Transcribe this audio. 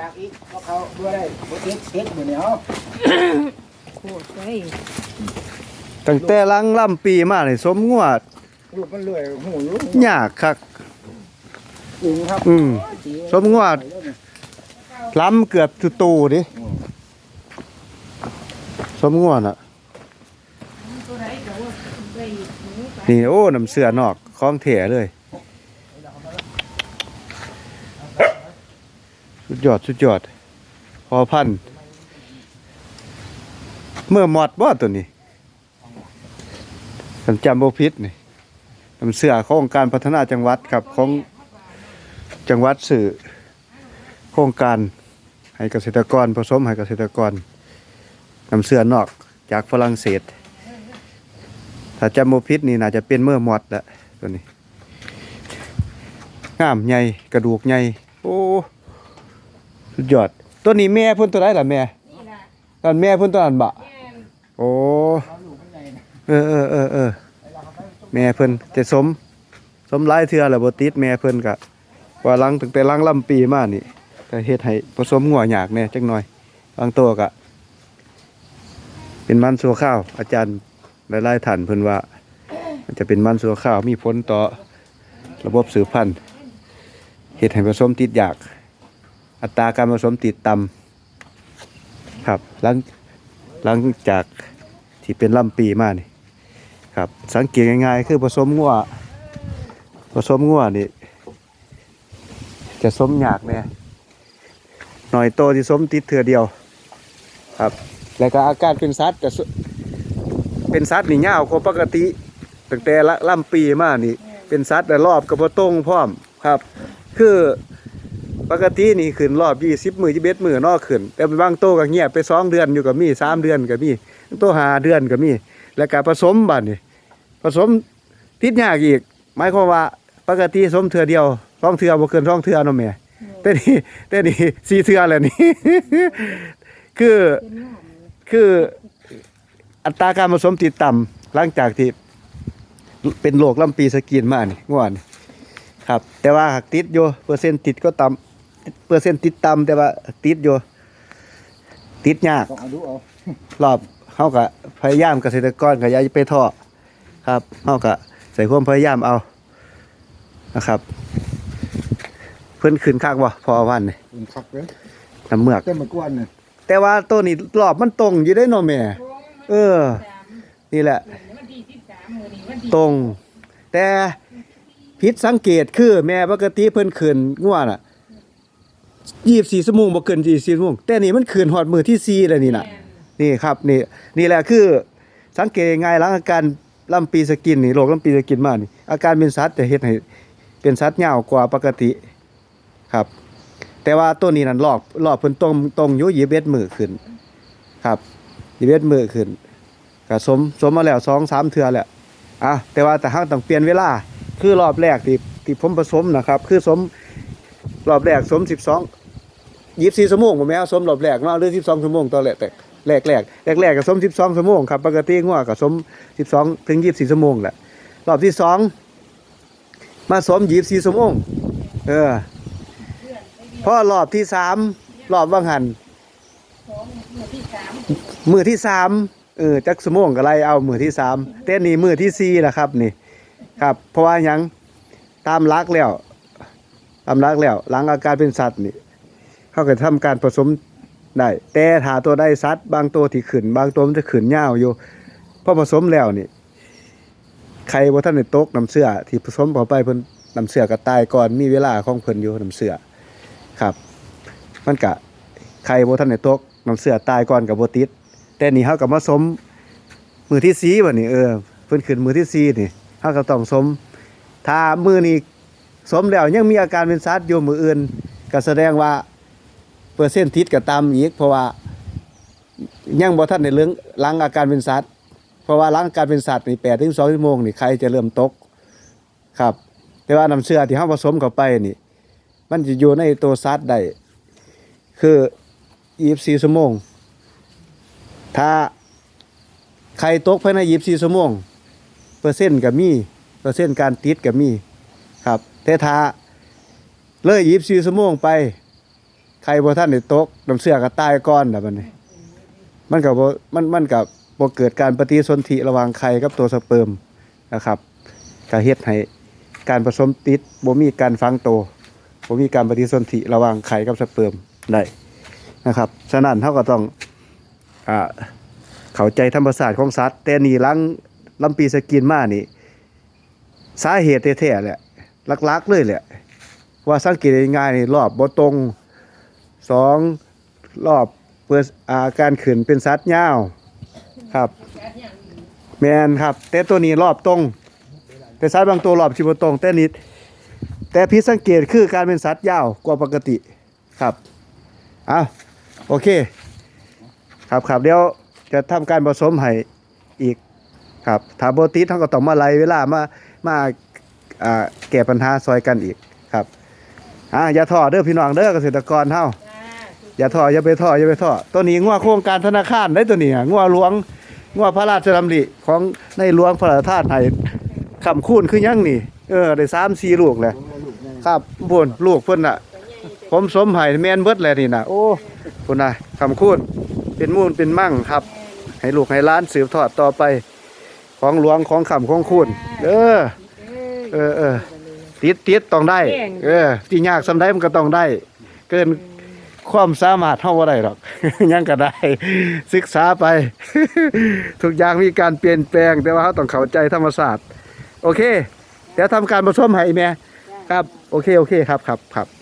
ดักอีกเพราะเขาด้วยได้บ่ติดติดมื้อนี้เอาโคตรเลยตั้งแต่หลังล่ำปีมานี่สมงวดลูกมันเลื่อยหูอยู่ยากคักจริงครับอืมสมงวด ล้ำเกือบจุตูดิสมงวดอะตัวไหนก็ว่าไปหนูไปนี่โอ้น้ำเสือนอกคล้องเถเลย สุดยอดสุดยอด พอพัน เมื่อหมอดบ่ตัวนี้ผมจำบ่ผิดนี่นำเสือขององค์การพัฒนาจังหวัดครับของจังหวัดสื่อโครงการให้เกษตรกรผสมให้เกษตรกรนำเสือนอกจากฝรั่งเศส ถ้าจำโมพิษนี่น่าจะเป็นเมื่อหมดละตัวนี้งามใหญ่กระดูกใหญ่โอ้ สุดยอดตัวนี้แม่เพิ่นตัวไหนล่ะแม่นี่ล่ะตอนแม่เพิ่นตัวนั้นบะแม่นโอ้เออเออเออเออแม่เพิ่นจะสม สมหลายเทื่อแล้วบ่ติดแม่เพิ่นก็ว่าหลังตั้งแต่หลังลำปีมานี่ก็เฮ็ดให้ผสมงัวยากแน่จักหน่อยบางตัวก็เป็นมันสัวข้าว อาจารย์หลายๆท่านเพิ่นว่ามันจะเป็นมันสัวข้าวมีผลต่อระบบสืบพันธุ์เฮ็ดให้ผสมติดยาก อัตราการผสมติดต่ำครับหลังหลังจากที่เป็นลำปีมานี่ครับสังเกตง่ายๆคือผสมงัวผสมงัวนี่จะสมยากแน่หน่อยโตที่สมติดเถื่อเดียว ครับ แล้วก็อาการเป็นสัตว์จะเป็นสัตว์นี่ยาวกว่าปกติตั้งแต่ละลำปีมานี่ เป็นสัตว์แต่รอบกับตรงพร้อมครับ คือ ปกตินี่ขึ้นรอบยี่สิบมือยี่เบ็ดมือนอกขึ้น แต่บางโตก็เงียบไปสองเดือนอยู่กับมีสามเดือนกับมีโตหาเดือนกับมี แล้วก็ผสมบัดนี่ผสมติดยากอีกหมายความว่าปกติสมเถื่อเดียวสองเถื่อบ่เกินสองเถื่อเนาะแม่แต่นี่แต่นี่สี่เถื่อแล้วนี่ คือเป็นงอมคืออัตราการผสมติดต่ำหลังจากที่เป็นโรคลำปีสกินมานี่ง่วนครับ แต่ว่าหากติดอยู่เปอร์เซ็นต์ติดก็ต่ำ เปอร์เซ็นต์ติดต่ำแต่ว่าติดอยู่ ติดยาก ต้องเอาดูเอารอบเฮาก็พยายามเกษตรกรก็อย่าไปท้อครับเฮาก็ใส่ความพยายามเอานะครับ เพิ่นขึ้นคักบ่พอวันนี่เป็นคักเลยน้ำเมือกเต็มมากวนเนี่ยแต่ว่าตัวนี้รอบมันตรงอยู่ได้เนาะแม่ เออ นี่แหละวันที่สิบสามมื้อนี้วันที่ตรง แต่ผิดสังเกตคือแม่ปกติเพิ่นขืนง่วน่ะ 24ชั่วโมงบ่เกิน24ชั่วโมงแต่นี่มันขืนฮอดมื้อที่4แล้วนี่น่ะแม่นนี่ครับนี่นี่แหละคือ สังเกตง่ายๆหลังอาการลำปีสกินนี่โรคลำปีสกินมานี่อาการเป็นสัตว์จะเฮ็ดให้เป็นสัตว์ยาวกว่าปกติครับ แต่ว่าตัวนี้นั่นรอบรอบเพิ่นตรงตรงอยู่21มื้อขึ้น ครับ21มื้อขึ้นก็สมสมมาแล้ว2 3เทื่อแล้วอะแต่ว่าแต่เฮาต้องเปลี่ยนเวลา คือรอบแรกที่ที่ผมผสมนะครับ คือสมรอบแรกสม 12 24ชั่วโมงบ่แม่เอาสมรอบแรกเนาะหรือ12ชั่วโมงตอนแรกแต่แรกแรกแรกแรกก็สมสิบสองชั่วโมงครับปกติงัวก็สมสิบสองถึงยี่สิบสี่ชั่วโมงแหละรอบที่สองมาสมยี่สิบสี่ชั่วโมงเออพอรอบที่สามรอบว่างหันมือที่สามเออจักชั่วโมงก็ไล่เอามือที่สามแต่นี่มือที่สี่แหละครับนี่ ครับ เพราะว่ายังตามรักแล้วตามรักแล้วหลังอาการเป็นสัตว์นี่ เขาก็ทำการผสมได้แต่ถ้าตัวได้ซัดบางตัวที่ขึ้นบางตัวมันจะขึ้นยาวอยู่พอผสมแล้วนี่ใครบ่ทันได้ตกน้ำเสื้อที่ผสมเข้าไปเพิ่นน้ำเสื้อก็ตายก่อนมีเวลาของเพิ่นอยู่น้ำเสื้อครับ มันก็ใครบ่ทันได้ตกน้ำเสื้อตายก่อนก็บ่ติดแต่นี่เฮาก็มาสมมือที่4บัดนี้เออเพิ่นขึ้นมือที่4นี่เฮาก็ต้องสม ถ้ามือนี้สมแล้วยังมีอาการเป็นซัดอยู่มืออื่นก็แสดงว่า เปอร์เซ็นต์ติดก็ตามอีกเพราะว่ายังบ่ทันในเรื่องล้างอาการเป็นสัตว์เพราะว่าล้างอาการเป็นสัตว์นี่แปดถึงสองชั่วโมงนี่ใครจะเริ่มตกครับ แต่ว่าน้ำเชื่อที่เฮาผสมเข้าไปนี่ มันจะอยู่ในตัวสัตว์ได้คือ24ชั่วโมง ถ้าใครตกภายใน24ชั่วโมง เปอร์เซ็นต์ก็มีเปอร์เซ็นต์การติดก็มีครับแต่ถ้าเลย24ชั่วโมงไป ใข่บ่ทันได้ตกน้ำเสื้อก็ตายก่อนล่ะบัดนี้ มันก็บ่มันมันก็บ่เกิดการปฏิสนธิระหว่างไข่กับตัวสเปิร์มนะครับก็เฮ็ดให้การผสมติดบ่มีการฝังโตบ่มีการปฏิสนธิระหว่างไข่กับสเปิร์มได้นะครับฉะนั้นเฮาก็ต้องอ่าเข้าใจธรรมชาติของสัตว์แต่นี่ลังลำปีสกินมานี่ สาเหตุแท้ๆแหละหลักๆเลยแหละว่าสังเกตง่ายๆนี่รอบบ่ตรง สองรอบเปิดอาการขืนเป็นสัตว์ยาวครับ แมนครับ แต่ตัวนี้รอบตรง แต่สัตว์บางตัวรอบชิบตรง แต่นี้แต่พิดสังเกตคือการเป็นสัตว์ยาวกว่าปกติครับอะโอเค ครับครับเดี๋ยวจะทำการผสมให้อีกครับถาโบติสเขาก็ต้องมาไล่เวลามามาแก้ปัญหาซอยกันอีกครับอ่าอย่าท้อเด้อพี่น้องเด้อเกษตรกรเฮา อย่าท้ออย่าไปท้ออย่าไปท้อตัวนี้งัวโครงการธนาคารได้ตัวนี้อะงัวหลวงงัวพระราชดำริของในหลวงพระราชทานให้คำคูณคือยังนี่ เออได้3 4ลูกแหละครับพุ่นลูกเพิ่นน่ะ ผมสมให้แมนเบิดแหละนี่น่ะโอ้พุ่นน่ะคำคูณเป็นมูลเป็นมั่งครับ ให้ลูกให้หล้านสืบทอดต่อไป ของหลวงของคำของคูณเออเออเออติดติดต้องได้ เออที่ยากสำได้มันก็ต้องได้ เกิน ความสามารถเท่าว่าไรหรอกยังก็ได้ ศึกษาไป ทุกอย่างมีการเปลี่ยนแปลง แต่ว่าเขาต้องเข้าใจธรรมศาสตร์ โอเค เดี๋ยวทำการผสมให้แม่ครับ โอเค โอเคครับครับครับ